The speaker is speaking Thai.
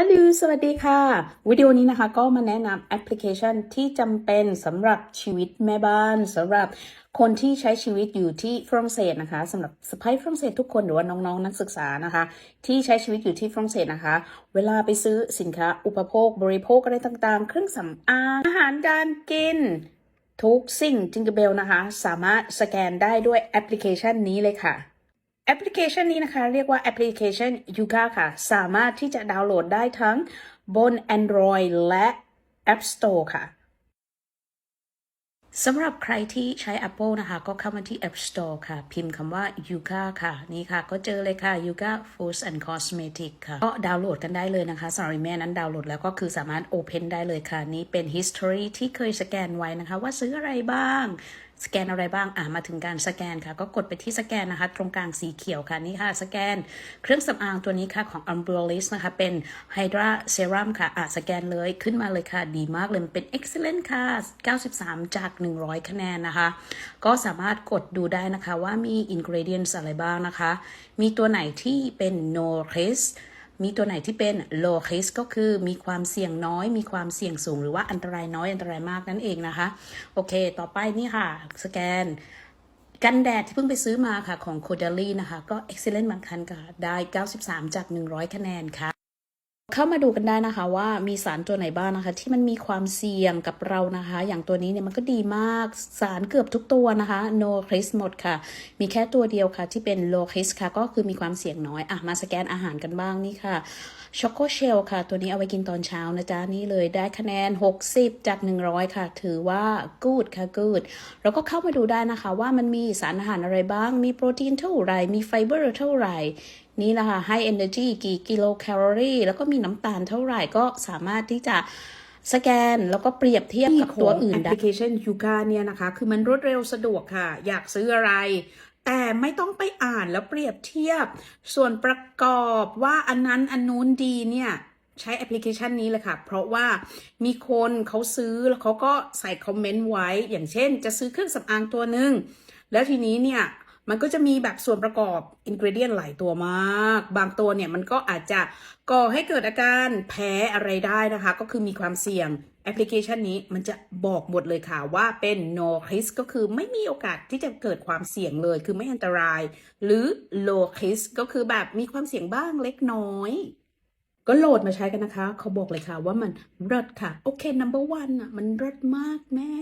ฮัลโหลสวัสดีค่ะ วิดีโอนี้นะคะก็มาแนะนำแอปพลิเคชันที่จำเป็นสำหรับชีวิตแม่บ้านสำหรับคนที่ใช้ชีวิตอยู่ที่ฝรั่งเศสนะคะสำหรับสไปฝรั่งเศสทุกคนหรือว่าน้องๆนักศึกษานะคะ ที่ใช้ชีวิตอยู่ที่ฝรั่งเศสนะคะ เวลาไปซื้อสินค้าอุปโภค บริโภคอะไรต่างๆ เครื่องสำอางอาหารการกินทุกสิ่งจิงกเบลนะคะ สามารถสแกนได้ด้วยแอปพลิเคชันนี้เลยค่ะ แอปพลิเคชันนี้นะคะเรียกว่าแอปพลิเคชัน Yuga ค่ะ สามารถที่จะดาวน์โหลดได้ทั้งบน Android และ App Store ค่ะสำหรับใครที่ใช้ Apple นะคะ ก็เข้ามาที่ App Store ค่ะ พิมพ์คำว่า Yuga ค่ะ นี่ค่ะ ก็เจอเลยค่ะ Yuga Foods and Cosmetic ค่ะ ก็ดาวน์โหลดกันได้เลยนะคะสำหรับแม่นั้นดาวน์โหลดแล้วก็คือสามารถ Open ได้เลยค่ะ นี่เป็น history ที่เคยสแกนไว้นะคะ ว่าซื้ออะไรบ้าง สแกนอะไรบ้างอะมาถึงการสแกนค่ะ ก็กดไปที่สแกนนะคะ ตรงกลางสีเขียวค่ะนี่ค่ะ สแกนเครื่องสำอางตัวนี้ค่ะของ u m b r e l l i s นะคะ เป็น Hydra Serum ค่ะอะสแกนเลยขึ้นมาเลยค่ะ ดีมากเลยมันเป็น excellent ค่ะ 93 จาก 100 คะแนนนะคะ ก็สามารถกดดูได้นะคะว่ามี ingredients อะไรบ้างนะคะ มีตัวไหนที่เป็น no risk มีตัวไหนที่เป็น low risk ก็คือมีความเสี่ยงน้อย มีความเสี่ยงสูงหรือว่าอันตรายน้อยอันตรายมากนั่นเองนะคะ โอเค ต่อไปนี่ค่ะ สแกนกันแดดที่เพิ่งไปซื้อมาค่ะของ c o d a l y นะคะ ก็ excellent บางคันค่ะ ได้ 93 จาก 100 คะแนนค่ะ เข้ามาดูกันได้นะคะว่ามีสารตัวไหนบ้างนะคะ ที่มันมีความเสี่ยงกับเรานะคะ อย่างตัวนี้เนี่ยมันก็ดีมากสารเกือบทุกตัวนะคะ no risk หมดค่ะ มีแค่ตัวเดียวค่ะ ที่เป็น low risk ค่ะ ก็คือมีความเสี่ยงน้อยอะมาสแกนอาหารกันบ้างนี่ค่ะช็อกโกเชลค่ะ ตัวนี้เอาไว้กินตอนเช้านะจ๊ะ นี่เลยได้คะแนน 60 จาก 100 ค่ะ ถือว่า good ค่ะ good แล้วก็เข้ามาดูได้นะคะว่ามันมีสารอาหารอะไรบ้างมีโปรตีนเท่าไหร่มีไฟเบอร์เท่าไหร่ นี่แหละค่ะ high energy กี่กิโลแคลอรี่ แล้วก็มีน้ำตาลเท่าไหร่ก็สามารถที่จะสแกนแล้วก็เปรียบเทียบกับตัวอื่นได้แอปพลิเคชัน Yuga เนี่ยนะคะ คือมันรวดเร็วสะดวกค่ะ อยากซื้ออะไร แต่ไม่ต้องไปอ่านแล้วเปรียบเทียบ ส่วนประกอบว่าอันนั้นอันนู้นดีเนี่ยใช้แอปพลิเคชันนี้เลยค่ะ เพราะว่ามีคนเขาซื้อแล้วเขาก็ใส่คอมเมนต์ไว้ อย่างเช่น จะซื้อเครื่องสำอางตัวหนึ่งแล้วทีนี้เนี่ย มันก็จะมีแบบส่วนประกอบอินก e เดียนหลายตัวมาก บางตัวเนี่ยมันก็อาจจะก่อให้เกิดอาการแพ้อะไรได้นะคะ ก็คือมีความเสี่ยงแอปพลิเคชันนี้มันจะบอกหมดเลยค่ะว่าเป็น no risk ก็คือไม่มีโอกาสที่จะเกิดความเสี่ยงเลย คือไม่อันตราย หรือ low risk ก็คือแบบมีความเสี่ยงบ้างเล็กน้อย ก็โหลดมาใช้กันนะคะ เขาบอกเลยค่ะว่ามันเลิศค่ะ โอเค number one อะ มันเลิศมากแม่